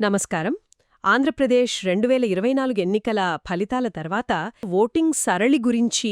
నమస్కారం. ఆంధ్రప్రదేశ్ రెండు వేల ఇరవై నాలుగు ఎన్నికల ఫలితాల తర్వాత ఓటింగ్ సరళి గురించి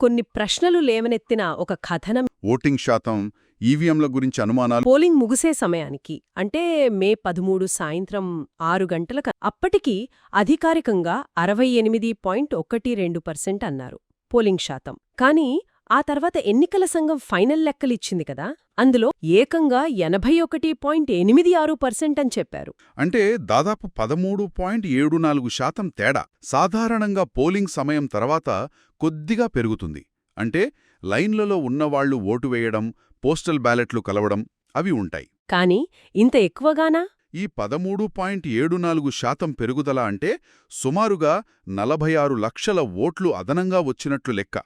కొన్ని ప్రశ్నలు లేవనెత్తిన ఒక కథనం. ఓటింగ్ శాతం ఈవీఎంల గురించి అనుమానాలు. పోలింగ్ ముగిసే సమయానికి అంటే మే పదమూడు సాయంత్రం ఆరు గంటలకు అప్పటికి అధికారికంగా అరవై ఎనిమిది పాయింట్ ఒకటి రెండు పర్సెంట్ అన్నారు పోలింగ్ శాతం. కానీ ఆ తర్వాత ఎన్నికల సంఘం ఫైనల్ లెక్కలిచ్చింది కదా? అందులో ఏకంగా ఎనభై ఒకటి పాయింట్ ఎనిమిది ఆరు పర్సెంట్ అని చెప్పారు. అంటే దాదాపు పదమూడు పాయింట్ ఏడు నాలుగు శాతం తేడా. సాధారణంగా పోలింగ్ సమయం తర్వాత కొద్దిగా పెరుగుతుంది. అంటే లైన్లలో ఉన్నవాళ్ళు ఓటు వేయడం పోస్టల్ బ్యాలెట్లు కలవడం అవి ఉంటాయి. కానీ ఇంత ఎక్కువగానా? ఈ పదమూడు పాయింట్ ఏడు నాలుగు శాతం పెరుగుదల అంటే సుమారుగా నలభై ఆరు లక్షల ఓట్లు అదనంగా వచ్చినట్లు లెక్క.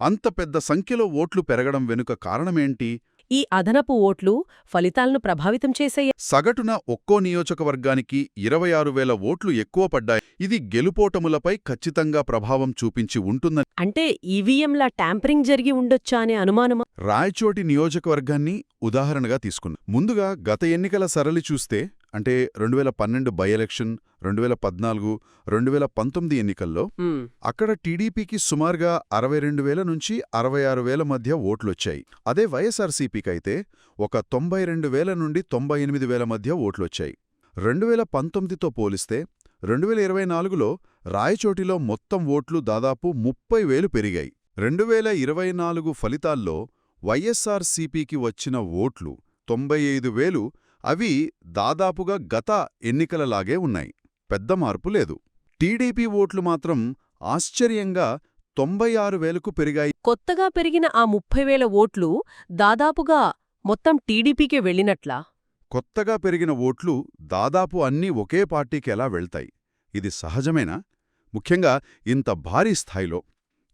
అంత పెద్ద సంఖ్యలో ఓట్లు పెరగడం వెనుక కారణమేంటి? ఈ అదనపు ఓట్లు ఫలితాలను ప్రభావితం చేసే సగటున ఒక్కో నియోజకవర్గానికి ఇరవై ఆరు వేల ఓట్లు ఎక్కువ పడ్డాయి. ఇది గెలుపోటములపై ఖచ్చితంగా ప్రభావం చూపించి ఉంటుందని అంటే ఈవీఎంల ట్యాంపరింగ్ జరిగి ఉండొచ్చా అనే అనుమానమా? రాయచోటి నియోజకవర్గాన్ని ఉదాహరణగా తీసుకున్నాం. ముందుగా గత ఎన్నికల సరళి చూస్తే అంటే రెండు వేల పన్నెండు బై ఎలక్షన్ రెండు వేల పద్నాలుగు రెండు వేల పంతొమ్మిది ఎన్నికల్లో అక్కడ టీడీపీకి సుమారుగా అరవై రెండు వేల నుంచి అరవై ఆరు వేల మధ్య ఓట్లొచ్చాయి. అదే వైఎస్ఆర్సీపీకి అయితే ఒక తొంభై రెండు వేల నుండి తొంభై ఎనిమిది వేల మధ్య ఓట్లొచ్చాయి. రెండు వేల పంతొమ్మిదితో పోలిస్తే రెండు వేల ఇరవై నాలుగులో రాయచోటిలో మొత్తం ఓట్లు దాదాపు ముప్పై వేలు పెరిగాయి. రెండు వేల ఇరవై నాలుగు ఫలితాల్లో వైఎస్ఆర్సీపీకి వచ్చిన ఓట్లు తొంభై ఐదు వేలు అవి దాదాపుగా గత ఎన్నికలలాగే ఉన్నాయి. పెద్ద మార్పు లేదు. టీడీపీ ఓట్లు మాత్రం ఆశ్చర్యంగా తొంభై ఆరు వేలకు పెరిగాయి. కొత్తగా పెరిగిన ఆ ముప్పై వేల ఓట్లు దాదాపుగా మొత్తం టీడీపీకే వెళ్ళినట్లా? కొత్తగా పెరిగిన ఓట్లు దాదాపు అన్నీ ఒకే పార్టీకి ఎలా వెళ్తాయి? ఇది సహజమేనా? ముఖ్యంగా ఇంత భారీ స్థాయిలో.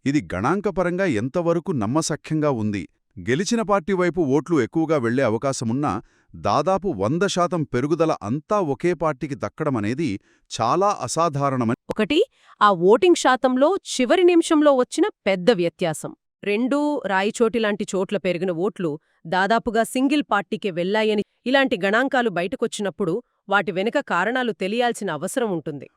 ఇది గణాంకపరంగా ఎంతవరకు నమ్మసఖ్యంగా ఉంది? గెలిచిన పార్టీ వైపు ఓట్లు ఎక్కువగా వెళ్ళే అవకాశమున్నా దాదాపు వంద శాతం పెరుగుదల అంతా ఒకే పార్టీకి దక్కడమనేది చాలా అసాధారణమని ఒకటి ఆ ఓటింగ్ శాతంలో చివరి నిమిషంలో వచ్చిన పెద్ద వ్యత్యాసం. రెండూ రాయిచోటి లాంటి చోట్ల పెరిగిన ఓట్లు దాదాపుగా సింగిల్ పార్టీకే వెళ్ళాయని ఇలాంటి గణాంకాలు బయటకొచ్చినప్పుడు వాటి వెనుక కారణాలు తెలియాల్సిన అవసరం ఉంటుంది.